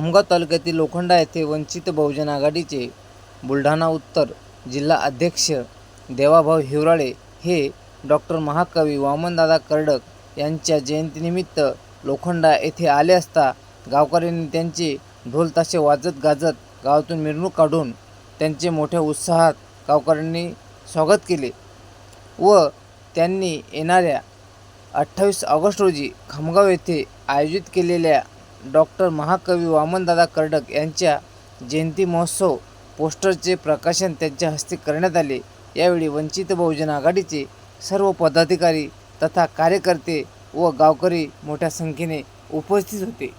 खामगाव तालुक्यातील लोखंडा येथे वंचित बहुजन आघाडीचे बुलढाणा उत्तर जिल्हा अध्यक्ष देवाभाऊ हिवराळे हे डॉक्टर महाकवी वामनदादा कर्डक यांच्या जयंतीनिमित्त लोखंडा येथे आले असता गावकऱ्यांनी त्यांचे ढोल ताशे वाजत गाजत गावातून मिरवणूक काढून त्यांचे मोठ्या उत्साहात गावकऱ्यांनी स्वागत केले व त्यांनी येणाऱ्या अठ्ठावीस ऑगस्ट रोजी खामगाव येथे आयोजित केलेल्या डॉक्टर महाकवी वामनदादा कर्डक यांच्या जयंती महोत्सव पोस्टरचे प्रकाशन त्यांच्या हस्ते करण्यात आले. यावेळी वंचित बहुजन आघाडीचे सर्व पदाधिकारी तथा कार्यकर्ते व गावकरी मोठ्या संख्येने उपस्थित होते.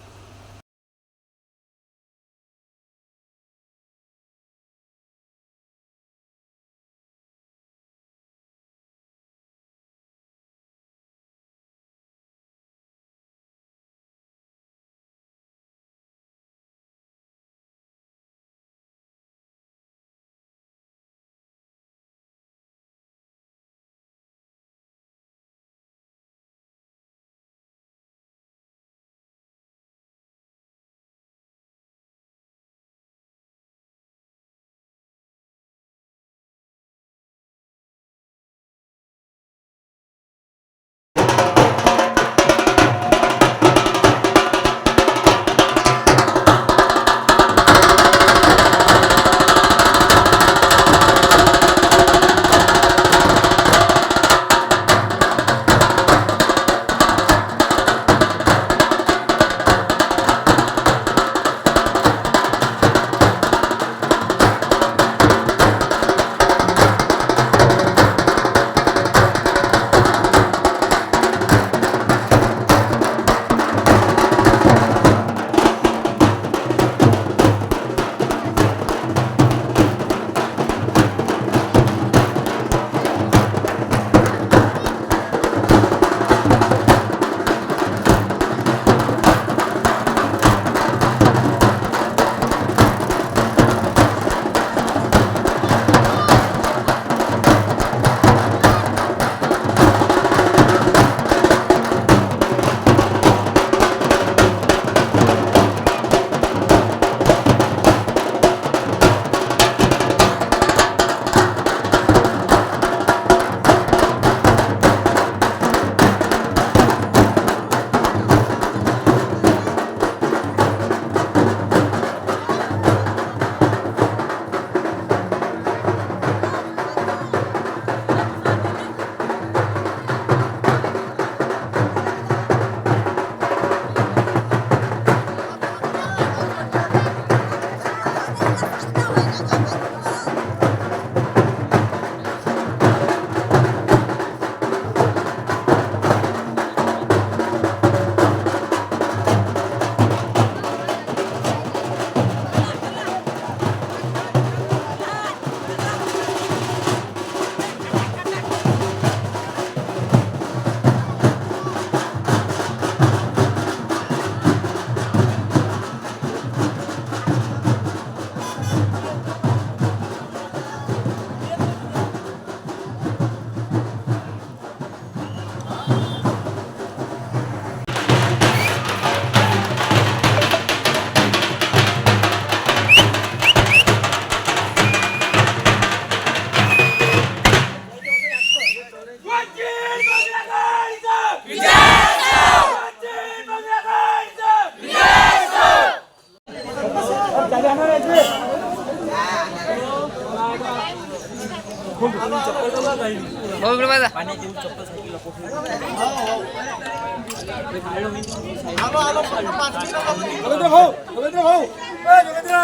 रवींद्र भाऊ रवींद्र भाऊ ए, रवींद्र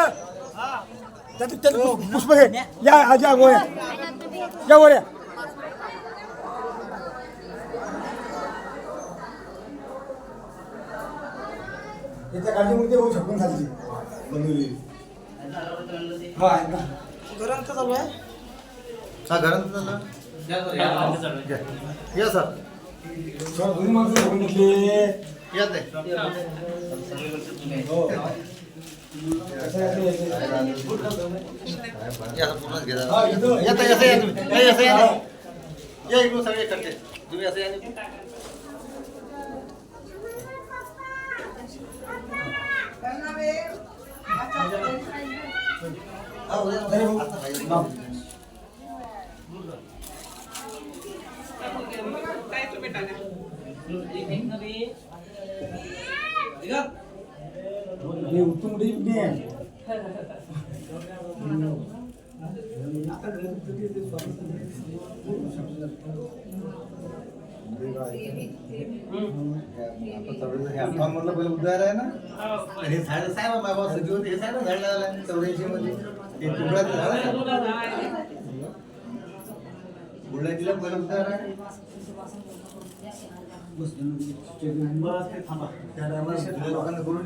त्यात पुष्प- घे या आज या गोळ्या या गोळ्या याच्या काळजीमुळे ते होऊ शकून झाली बनवलेली हा आहे ना. घरांचं चालू आहे? हा हो कसं आहे. या सर या असं या इकडून सगळे करते. तुम्ही असं या. काय नाव आहे हा, उद्या नको. आता पाहिजे. हे उत्तम रीत नाही आपण चौऱ्याऐंशी हे आपण म्हणलं पहिलं उद्धार आहे ना हे झाड साहेब बाबा सजीव हे साहेब झाड लावलं चौऱ्याऐंशी मध्ये ते कुंभळाचं झाड? बुलढाणा पहिलं उद्धार आहे त्या टायमाला जुन्या लोकांना करून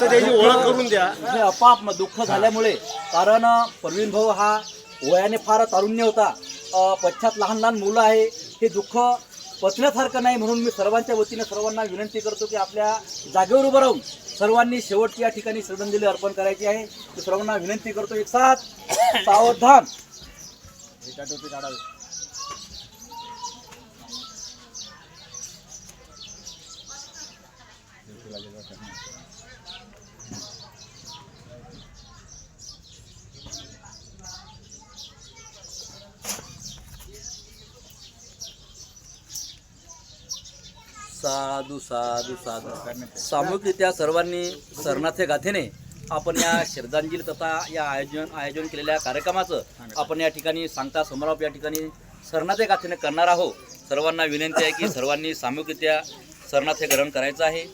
फक्त त्याची ओळख करून द्या. हे अपाप दुःख झाल्यामुळे कारण प्रवीण भाऊ हा वयाने फार तारुण्य होता. अ, पश्चात लहान लहान मुलं आहे हे दुःख पचण्यासारखं नाही म्हणून मी सर्वांच्या वतीने सर्वांना विनंती करतो की आपल्या जागेवर उभं राहून सर्वांनी शेवटची या ठिकाणी श्रद्धांजली अर्पण करायची आहे. मी सर्वांना विनंती करतो एक साथ सावधान. साधू साधू साधू. सामूहिकरित्या सर्वांनी सरनाथे गाथेने आपण या श्रद्धांजली तथा या आयोजन आयोजन केलेल्या कार्यक्रमाचं आपण या ठिकाणी सांगता समारोप या ठिकाणी सरनाथे गाथेने करणार आहोत. सर्वांना विनंती आहे की सर्वांनी सामूहिकरित्या सरनाथे ग्रहण करायचं आहे.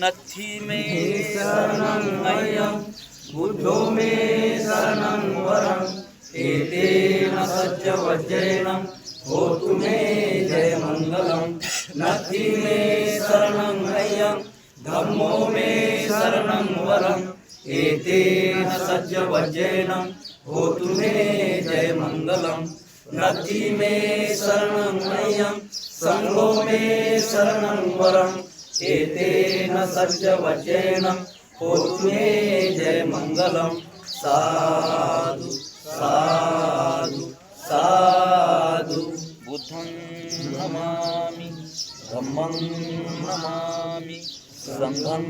नथी मे शरणं बुद्धो मे शरणं वरं एतेन सच्च वज्रेण होतु मे जयमङ्गलं नथि मे शरणं मह्यं धम्मो मे शरणं वरम् एतेन सच्च वज्रेण होतु मे जय नथि मे शरणं मह्यं सङ्गो मे शरणं वरम् एतेन वज्रेण होतु मे जय मंगलम। साधु साधु साधु। बुद्धं नमामि धम्मं नमामि संघं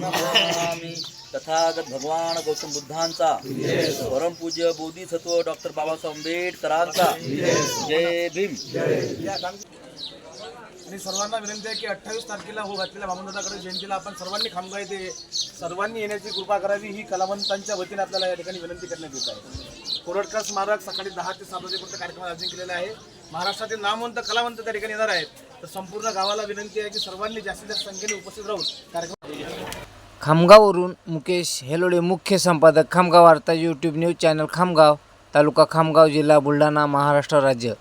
नमामि। तथागत भगवान गौतम बुद्धांचा परमपूज्य बोधिसत्व डॉक्टर बाबासाहेब आंबेडकरांचा। जय भीम। आणि सर्वांना विनंती आहे की अठ्ठावीस तारखेला हो घातलेल्या वामनदादाकडे जयंतीला आपण सर्वांनी खामगाव येते सर्वांनी येण्याची कृपा करावी ही कलावंतांच्या वतीने आपल्याला या ठिकाणी विनंती करण्यात येत आहे. कोरडकर स्मारक सकाळी दहा ते सात वाजेपर्यंत कार्यक्रम आयोजन केलेला आहे. महाराष्ट्रातील नामवंत कलावंत त्या ठिकाणी येणार आहेत. तर संपूर्ण गावाला विनंती आहे की सर्वांनी जास्तीत जास्त संख्येने उपस्थित राहून कार्यक्रम खामगाववरून मुकेश हेलोडे मुख्य संपादक Khamgaon Varta YouTube news channel Khamgaon तालुका खामगाव जिल्हा बुलढाणा महाराष्ट्र राज्य.